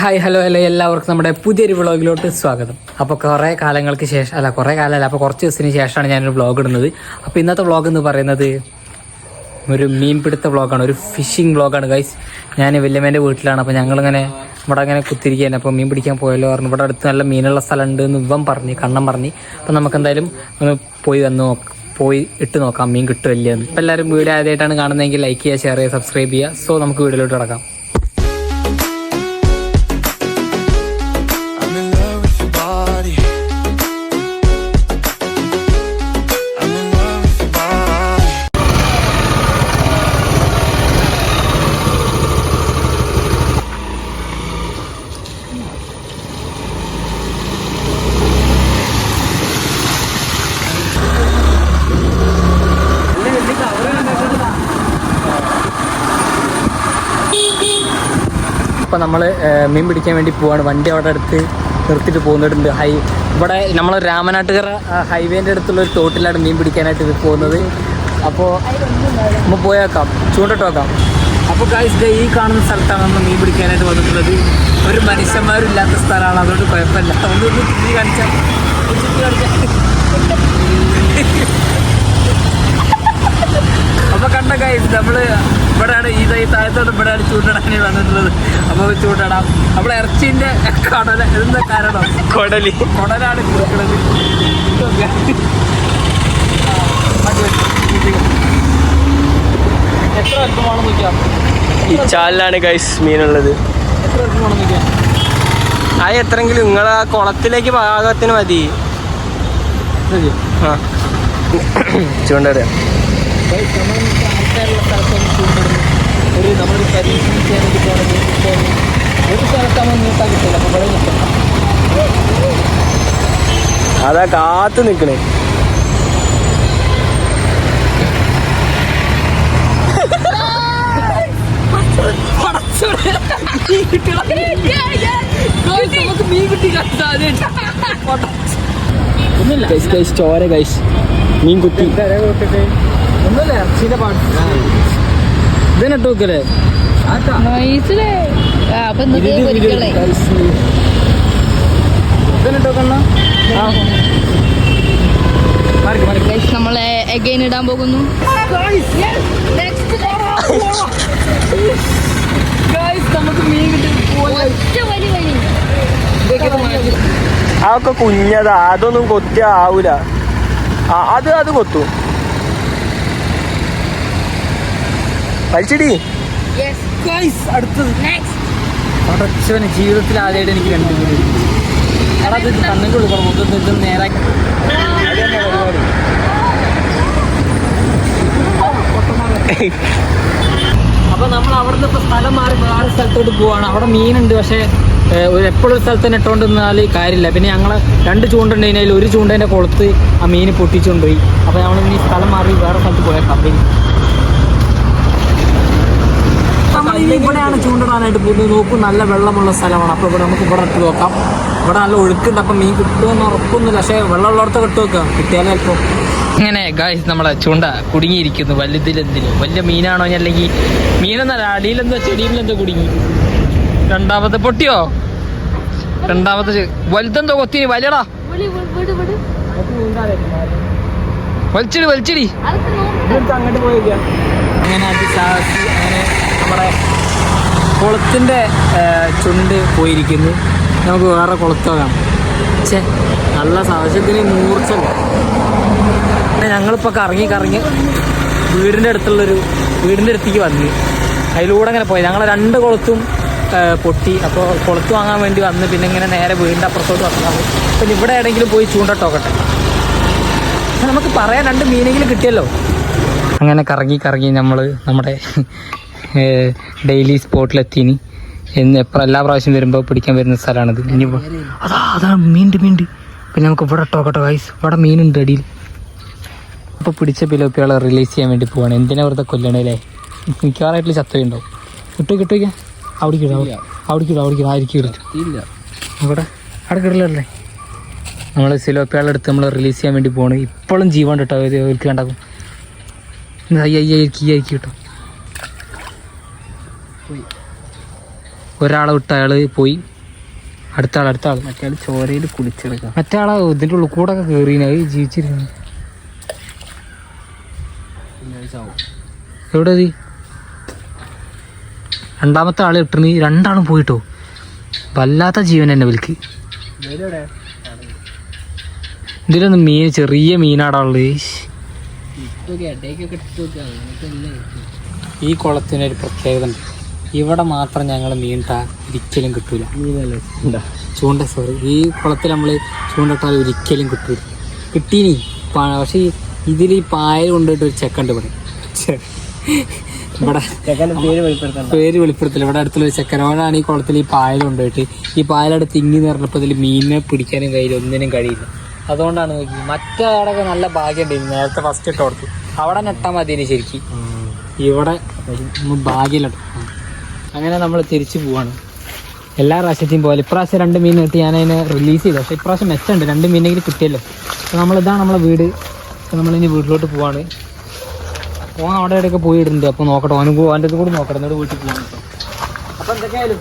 Hi hello hello എല്ലാവർക്കും നമ്മുടെ പുതിയൊരു വ്ളോഗിലോട്ട് സ്വാഗതം. അപ്പോൾ കുറേ കാലങ്ങൾക്ക് ശേഷം അല്ല കുറേ കാലമല്ല അപ്പോൾ കുറച്ച് ദിവസത്തിന് ശേഷമാണ് ഞാനൊരു വ്ളോഗ് ഇടുന്നത്. അപ്പോൾ ഇന്നത്തെ വ്ളോഗ് എന്ന് പറയുന്നത് ഒരു മീൻ പിടുത്ത വ്ളോഗാണ് ഒരു ഫിഷിംഗ് വ്ളോഗാണ് ഗൈസ് ഞാൻ വല്യമ്മേന്റെ വീട്ടിലാണ് അപ്പോൾ ഞങ്ങളിങ്ങനെ ഇവിടെ അങ്ങനെ കുത്തിരിക്കുകയാണ്. അപ്പോൾ മീൻ പിടിക്കാൻ പോയല്ലോ പറഞ്ഞു. ഇവിടെ അടുത്ത് നല്ല മീനുള്ള സ്ഥലമുണ്ട് എന്ന് ഇവൻ പറഞ്ഞു കണ്ണം പറഞ്ഞു. അപ്പോൾ നമുക്കെന്തായാലും ഒന്ന് പോയി വന്ന് പോയി ഇട്ട് നോക്കാം മീൻ കിട്ടുമല്ലേ എന്ന് അപ്പോൾ എല്ലാവരും വീഡിയോ ആദ്യമായിട്ടാണ് കാണുന്നതെങ്കിൽ ലൈക്ക് ചെയ്യുക ഷെയർ ചെയ്യുക സബ്സ്ക്രൈബ് ചെയ്യുക. സോ നമുക്ക് വീഡിയോയിലോട്ട് കിടക്കാം. ഇപ്പം നമ്മൾ മീൻ പിടിക്കാൻ വേണ്ടി പോവാണ്. വണ്ടി അവിടെ അടുത്ത് നിർത്തിയിട്ട് പോകുന്നുണ്ട് ഹൈ ഇവിടെ നമ്മൾ രാമനാട്ടുകര ഹൈവേന്റെ അടുത്തുള്ള ഒരു തോട്ടിലാണ് മീൻ പിടിക്കാനായിട്ട് പോകുന്നത്. അപ്പോൾ നമ്മൾ പോയേക്കാം. ചൂണ്ടിട്ട് വെക്കാം അപ്പോൾ ഗൈസ് ഈ കാണുന്ന സ്ഥലത്താണ് നമ്മൾ മീൻ പിടിക്കാനായിട്ട് വന്നിട്ടുള്ളത്. ഒരു മനുഷ്യന്മാരില്ലാത്ത സ്ഥലമാണ്. അതുകൊണ്ട് കുഴപ്പമില്ല. ഒന്ന് ചുറ്റി കാണിച്ചാൽ ചുറ്റി കാണിച്ചാൽ അപ്പൊ കണ്ട ഗൈസ് നമ്മൾ ഇവിടെയാണ് ഈ തൈ താഴത്തോട്ട് ഇവിടെയാണ് ചൂണ്ടിടാനായി വന്നിട്ടുള്ളത്. അപ്പൊ ചൂണ്ടിടാം. നമ്മൾ ഇറച്ചിന്റെ കടല എന്താ കാരണം? കൊടലി. കൊടലാണ് കൊടുക്കുന്നത്. എത്ര അല്പമാണ് നോക്കിയാ ഈ ചാലിലാണ് ഗൈസ് മീനുള്ളത് എത്ര അല്പമാണ് നോക്കിയാ ആ എത്രയെങ്കിലും നിങ്ങൾ ആ കുളത്തിലേക്ക് പാകത്തിന് മതി. ആ. ചൂണ്ടടാം. നമ്മൾ ആൾക്കാരുള്ള സ്ഥലത്തൊന്നും ചൂണ്ടിടുന്നു ഒരു നമ്മളൊരു ഇപ്പോൾ ഒരു സ്ഥലത്താകുമ്പോൾ നീട്ടാൻ കിട്ടില്ല. അപ്പോൾ ഇവിടെ നിൽക്കണം അതാ കാത്തു നിൽക്കണേ. ചോര കൈസ് മീൻ കുത്തി ഒന്നുമില്ല ഇറച്ചിന്റെ പാട്ട് നൈസിലേ അപ്പൊ പൊരിക്കളെ മാറി ഗൈസ് നമ്മളെ എഗൈൻ ഇടാൻ പോകുന്നു. അതൊക്കെ കുഞ്ഞതാ. അതൊന്നും കൊത്തിയ ആവൂല. ആ അത് അത് കൊത്തു. വലിച്ചിടി അടുത്തത്. അടച്ചവന് ജീവിതത്തിൽ ആദ്യമായിട്ട് എനിക്ക് രണ്ട് മീൻ എടാ ഇത് നേരാക്കി അപ്പൊ നമ്മൾ അവിടുന്ന് ഇപ്പൊ സ്ഥലം മാറി വേറെ സ്ഥലത്തോട്ട് പോവാണ്. അവിടെ മീനുണ്ട് പക്ഷേ ഒരു എപ്പോഴും സ്ഥലത്ത് തന്നെ ഇട്ടുകൊണ്ട് നിന്നാൽ കാര്യമില്ല. പിന്നെ ഞങ്ങൾ രണ്ട് ചൂണ്ടുണ്ട് അതിൽ ഒരു ചൂണ്ടേന്റെ കൊളുത്ത് ആ മീൻ പൊട്ടിച്ചുകൊണ്ടുപോയി അപ്പൊ അപ്പോൾ നമ്മൾ ഇനി സ്ഥലം മാറി വേറെ സ്ഥലത്ത് പോയേക്കാം. നമ്മൾ ഇനി ഇവിടെയാണ് ചൂണ്ടിടാനായിട്ട് പോകുന്നത്. നോക്കും നല്ല വെള്ളമുള്ള സ്ഥലമാണ്. അപ്പോൾ ഇവിടെ നമുക്ക് ഇവിടെ ഇട്ട് നോക്കാം. ഇവിടെ നല്ല ഒഴുക്കുണ്ട്. അപ്പം മീൻ കിട്ടുമെന്ന് ഉറപ്പൊന്നുമില്ല. പക്ഷേ വെള്ളമുള്ളവർക്ക് ഇട്ട് വെക്കാം കിട്ടിയാലേ അല്പം ഇങ്ങനെ ഗായ്സ് നമ്മളെ ചൂണ്ട കുടുങ്ങിയിരിക്കുന്നു. വലുതിലെന്തിലും. വലിയ മീനാണോ അല്ലെങ്കിൽ മീനെന്നല്ല അടിയിലെന്തോ ചെടിയിലെന്തോ കുടുങ്ങി. രണ്ടാമത്തെ പൊട്ടിയോ? രണ്ടാമത്തെ വലുതെന്തോ കൊത്തി വലിയടാ. വലിച്ചിടി വലിച്ചിടി. അങ്ങോട്ട് പോയി അങ്ങനെ അതിസാഹസി അങ്ങനെ നമ്മുടെ കുളത്തിന്റെ ചുണ്ട് പോയിരിക്കുന്നു. നമുക്ക് വേറെ കുളത്ത് കാണാം. ഛേ നല്ല സാഹചര്യത്തിന് മൂർച്ച ഞങ്ങളിപ്പോൾ കറങ്ങി കറങ്ങി വീടിന്റെ അടുത്തുള്ളൊരു വീടിന്റെ അടുത്തേക്ക് വന്നു. അതിലൂടെ അങ്ങനെ പോയി. ഞങ്ങൾ രണ്ട് കുളത്തും പൊട്ടി. അപ്പോൾ കുളത്ത് വാങ്ങാൻ വേണ്ടി വന്ന് പിന്നെ ഇങ്ങനെ നേരെ വീടിന്റെ അപ്പുറത്തോട്ട് വന്നാണ് പിന്നെ ഇവിടെ എവിടെയെങ്കിലും പോയി ചൂണ്ടട്ടോക്കട്ടെ. നമുക്ക് പറയാൻ രണ്ട് മീനെങ്കിലും കിട്ടിയല്ലോ. അങ്ങനെ കറങ്ങി കറങ്ങി നമ്മൾ നമ്മുടെ ഡെയിലി സ്പോട്ടിലെത്തിനി എന്ന് എപ്പോൾ എല്ലാ പ്രാവശ്യം വരുമ്പോൾ പിടിക്കാൻ വരുന്ന സ്ഥലമാണിത് ഇനി അതാ അതാ മീനുണ്ട് മീനുണ്ട് പിന്നെ നമുക്ക് ഇവിടെ ഇട്ടോക്കട്ടെ ഗൈസ് ഇവിടെ മീനുണ്ട് അടിയിൽ. അപ്പോൾ പിടിച്ച പിലോപ്പികളെ റിലീസ് ചെയ്യാൻ വേണ്ടി പോവാണ്. എന്തിനാ വെറുതെ കൊല്ലണേ അല്ലേ മിക്കവാറായിട്ടുള്ള ചത്തയുണ്ടാവും കിട്ടോ കിട്ടോ അവിടെ കിടാം അവിടെ കിടാം അവിടെ കിടാം. ആയിരിക്കും ഇല്ല. ഇവിടെ അവിടെ കിടലല്ലേ? നമ്മൾ സിലോപ്പിയാളെ എടുത്ത് നമ്മൾ റിലീസ് ചെയ്യാൻ വേണ്ടി പോകണം ഇപ്പോഴും ജീവൻ കേട്ടോ അവർക്ക് കണ്ടാക്കും അയ്യ ഈ ആയിരിക്കും കേട്ടോ. ഒരാളെ വിട്ട് അയാൾ പോയി. അടുത്ത ആൾ അടുത്ത ആൾ മറ്റേ ചോരയിൽ കുടിച്ചെടുക്കുക മറ്റേ ആളെ ഇതിന്റെ ഉള്ളിൽ കൂടെ ഒക്കെ കയറി ജീവിച്ചിരുന്നു. എവിടെ ഇത് രണ്ടാമത്തെ ആളെ ഇട്ടിന്. രണ്ടാളും പോയിട്ടോ. വല്ലാത്ത ജീവൻ എന്നെ വിൽക്ക് ഇതിലൊന്നും മീൻ ചെറിയ മീനാടാ ഉള്ളത് ഈ കുളത്തിനൊരു പ്രത്യേകത ഉണ്ട്. ഇവിടെ മാത്രം ഞങ്ങൾ മീൻട്ടാ ഒരിക്കലും കിട്ടൂല. മീനല്ലേ? ചൂണ്ട സോറി ഈ കുളത്തിൽ നമ്മൾ ചൂണ്ടിട്ടാൽ ഒരിക്കലും കിട്ടൂല. കിട്ടീനി. പക്ഷെ ഇതിൽ ഈ പായ കൊണ്ടുപോയിട്ട് ഒരു ചെക്കണ്ട് ഇവിടെ. ഇവിടെ പേര് വെളിപ്പെടുത്തില്ല. ഇവിടെ അടുത്തുള്ള ഒരു ചെക്കനോടാണ് ഈ കുളത്തിൽ ഈ പായൽ കൊണ്ടുപോയിട്ട്. ഈ പായലവിടെ തിങ്ങി നിറഞ്ഞപ്പോൾ ഇതിൽ മീനിനെ പിടിക്കാനും കഴിയില്ല ഒന്നിനും കഴിയില്ല. അതുകൊണ്ടാണ് നോക്കി മറ്റേ അവിടെയൊക്കെ നല്ല ഭാഗ്യം ഉണ്ടായിരുന്നു നേരത്തെ ഫസ്റ്റ് ഇട്ട് കൊടുത്തു അവിടെ നെട്ടാൽ മതി ശരിക്കും. ഇവിടെ ഭാഗ്യമില്ല. അങ്ങനെ നമ്മൾ തിരിച്ചു പോവാണ്. എല്ലാ പ്രാവശ്യത്തെയും പോലെ. ഇപ്രാവശ്യം രണ്ട് മീൻ കിട്ടി ഞാൻ അതിനെ റിലീസ് ചെയ്തു. പക്ഷേ ഇപ്രാവശ്യം മെച്ചമുണ്ട്. രണ്ട് മീനെങ്കിലും കിട്ടിയല്ലോ. അപ്പോൾ നമ്മളിതാണ് നമ്മളെ വീട്. അപ്പോൾ നമ്മളിനി വീട്ടിലോട്ട് പോവാണ്. ഓൻ അവിടെ പോയി പോയിടുന്നുണ്ട്. അപ്പോൾ നോക്കട്ടെ. ഓനും അവന്റെ കൂടി നോക്കട്ടെ. എന്നിട്ട് വീട്ടിൽ പോകാൻ അപ്പോൾ എന്തൊക്കെയായാലും